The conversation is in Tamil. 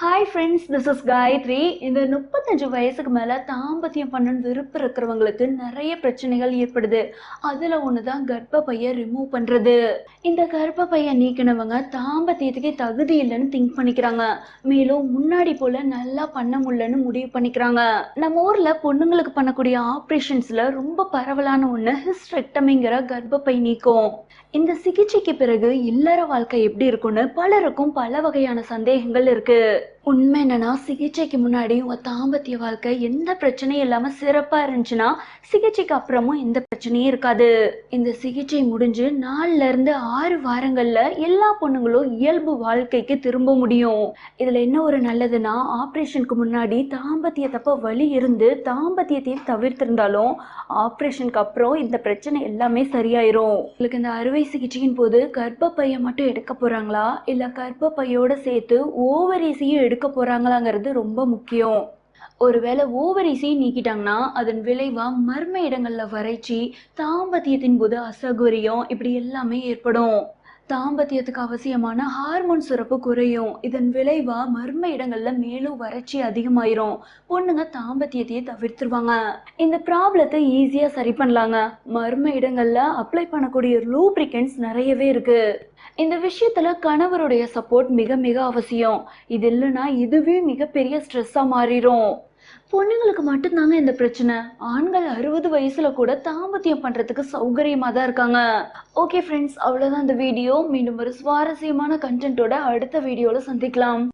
Hi friends this is Gayathri இந்த முப்பத்தஞ்சு வயசுக்கு மேலே தாம்பத்தியம் பண்ணணும் விருப்பம் இருக்கிறவங்களுக்கு நிறைய பிரச்சனைகள் ஏற்படுது. அதில் ஒன்று தான் கர்ப்பப்பையை ரிமூவ் பண்ணுறது இந்த கர்ப்பப்பையை நீக்கினவங்க தாம்பத்தியத்துக்கே தகுதி இல்லைன்னு திங்க் பண்ணிக்கிறாங்க. மேலும் முன்னாடி போல் நல்லா பண்ண முடியலன்னு முடிவு பண்ணிக்கிறாங்க. நம்ம ஊரில் பொண்ணுங்களுக்கு பண்ணக்கூடிய ஆப்ரேஷன்ஸில் ரொம்ப பரவலான ஒன்று ஹிஸ்ட்ரெக்டமிங்கிற கர்ப்பப்பை நீக்கும். இந்த சிகிச்சைக்கு பிறகு இல்லற வாழ்க்கை எப்படி இருக்கும்னு பலருக்கும் பல வகையான சந்தேகங்கள் இருக்குது உண்மை என்னன்னா சிகிச்சைக்கு முன்னாடி உங்க தாம்பத்திய வாழ்க்கை எந்த பிரச்சனையும் இல்லாம சிறப்பா இருந்துச்சுன்னா சிகிச்சைக்கு அப்புறமும் எந்த பிரச்சனையும் இருக்காது. இந்த சிகிச்சை முடிஞ்சு நாலுல இருந்து ஆறு வாரங்கள்ல எல்லா பொண்ணுங்களும் இயல்பு வாழ்க்கைக்கு திரும்ப முடியும். இதுல என்ன ஒரு நல்லதுன்னா ஆப்ரேஷனுக்கு முன்னாடி தாம்பத்தியத்தப்ப வலி இருந்து தாம்பத்தியத்தையும் தவிர்த்திருந்தாலும் ஆப்ரேஷனுக்கு அப்புறம் இந்த பிரச்சனை எல்லாமே சரியாயிரும். உங்களுக்கு இந்த அறுவை சிகிச்சையின் போது கர்ப்பப்பையை மட்டும் எடுக்க போறாங்களா? இல்ல கர்ப்பப்பையோட சேர்த்து ஓவரிசையும் எடுக்க போறாங்களாங்கிறது ரொம்ப முக்கியம். ஒருவேளை ஓவரிசையும் நீக்கிட்டாங்கன்னா அதன் விளைவா மர்ம இடங்கள்ல வறட்சி தாம்பத்தியத்தின் போது அசௌகரியம் இப்படி எல்லாமே ஏற்படும். தாம்பத்தியத்துக்கு அவசியமான ஹார்மோன் சுரப்பு குறையும். இதன் விளைவா மர்ம இடங்கள்ல மேலும் வறட்சி அதிகமாயிரும். பொண்ணுங்க தாம்பத்தியத்தையே தவிர்த்துருவாங்க. இந்த ப்ராப்ளத்தை ஈஸியா சரி பண்ணலாங்க. மர்ம இடங்கள்ல அப்ளை பண்ணக்கூடிய லூப்ரிகன்ஸ் நிறையவே இருக்கு. இந்த விஷயத்துல கணவருடைய சப்போர்ட் மிக மிக அவசியம். இது இல்லைன்னா இதுவே மிகப்பெரிய ஸ்ட்ரெஸ்ஸா மாறிடும் பொண்ணுங்களுக்கு மட்டும்தாங்க இந்த பிரச்சனை. ஆண்கள் அறுபது வயசுல கூட தாம்பத்தியம் பண்றதுக்கு சௌகரியமா தான் இருக்காங்க. ஓகே ஃப்ரெண்ட்ஸ் அவ்வளவுதான் இந்த வீடியோ மீண்டும் ஒரு சுவாரஸ்யமான கண்டென்ட்டோட அடுத்த வீடியோல சந்திக்கலாம்.